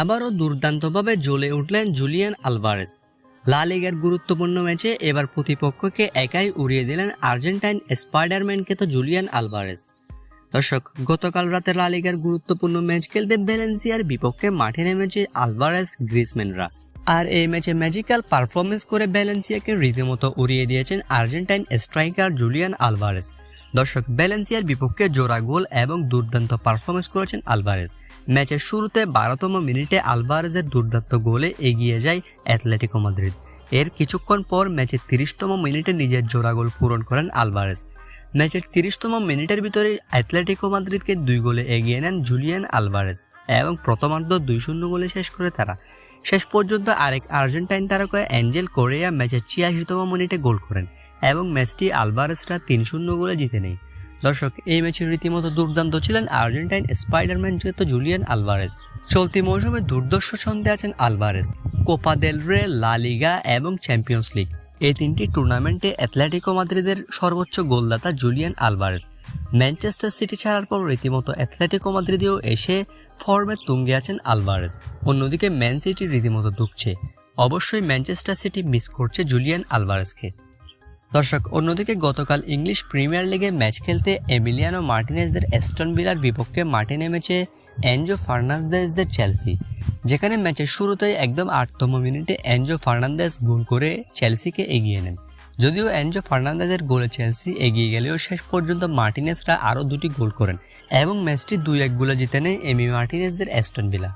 আবারও দুর্দান্তভাবে জ্বলে উঠলেন জুলিয়ান আলভারেস। লা লিগার গুরুত্বপূর্ণ ম্যাচে এবার প্রতিপক্ষকে একাই উড়িয়ে দিলেন আর্জেন্টাইন স্পাইডারম্যানকে তো জুলিয়ান আলভারেস। দর্শক, গতকাল রাতে লা লিগার গুরুত্বপূর্ণ ম্যাচ খেলতে ভ্যালেন্সিয়ার বিপক্ষে মাঠে নেমেছে আলভারেস গ্রিজম্যানরা আর এই ম্যাচে ম্যাজিক্যাল পারফরমেন্স করে ভ্যালেন্সিয়াকে রীতিমতো উড়িয়ে দিয়েছেন আর্জেন্টাইন স্ট্রাইকার জুলিয়ান আলভারেস। দর্শক, ব্যালেন্সিয়ার বিপক্ষে জোড়া গোল এবং দুর্দান্ত পারফরমেন্স করেছেন আলভারেজ। ম্যাচের শুরুতে বারোতম মিনিটে আলভারেজের দুর্দান্ত গোলে এগিয়ে যায় অ্যাথলেটিকো মাদ্রিদ। এর কিছুক্ষণ পর ম্যাচের তিরিশতম মিনিটে নিজের জোড়া গোল পূরণ করেন আলভারেজ। ম্যাচের তিরিশতম মিনিটের ভিতরে অ্যাথলেটিকো মাদ্রিদকে দুই গোলে এগিয়ে নেন জুলিয়ান আলভারেজ এবং প্রথমার্ধ দুই শূন্য গোলে শেষ করে তারা। শেষ পর্যন্ত আরেক আর্জেন্টাইন তারকা অ্যাঞ্জেল কোরিয়া ম্যাচের ছিয়াশিতম মিনিটে গোল করেন এবং ম্যাচটি আলভারেসরা তিন শূন্য গোলে জিতে নেয়। দর্শক, এই ম্যাচের রীতিমতো দুর্দান্ত ছিলেন আর্জেন্টাইন স্পাইডারম্যান যেহেতু জুলিয়ান আলভারেজ চলতি মৌসুমে দুর্দর্শ ছন্দে আছেন আলভারেজ কোপা দেল রে লা লিগা এবং চ্যাম্পিয়ন্স লিগ। এই তিনটি টুর্নামেন্টে অ্যাথলেটিকো মাদ্রিদের সর্বোচ্চ গোলদাতা জুলিয়ান আলভারেজ ম্যানচেস্টার সিটি ছাড়ার পর রীতিমতো অ্যাথলেটিকো মাদ্রিদেও এসে ফর্মে তুঙ্গে আছেন আলভারেজ। অন্যদিকে ম্যান সিটি রীতিমতো দুঃখছে। অবশ্যই ম্যানচেস্টার সিটি মিস করছে জুলিয়ান আলভারেজকে। দর্শক, অন্যদিকে গতকাল ইংলিশ প্রিমিয়ার লিগে ম্যাচ খেলতে এমিলিয়ানো মার্টিনেজদের এস্টন বিলার বিপক্ষে মাঠে নেমেছে অ্যাঞ্জো ফার্নান্দেজদের চেলসি, যেখানে ম্যাচের শুরুতেই একদম আটতম মিনিটে অ্যাঞ্জো ফার্নান্দেজ গোল করে চেলসিকে এগিয়ে নেন। যদিও অ্যাঞ্জো ফার্নান্দেজের গোলে চেলসি এগিয়ে গেলেও শেষ পর্যন্ত মার্টিনেসরা আরও দুটি গোল করেন এবং ম্যাচটি দুই এক গোলে জিতে নেয় এমি মার্টিনেসদের অ্যাস্টন ভিলা।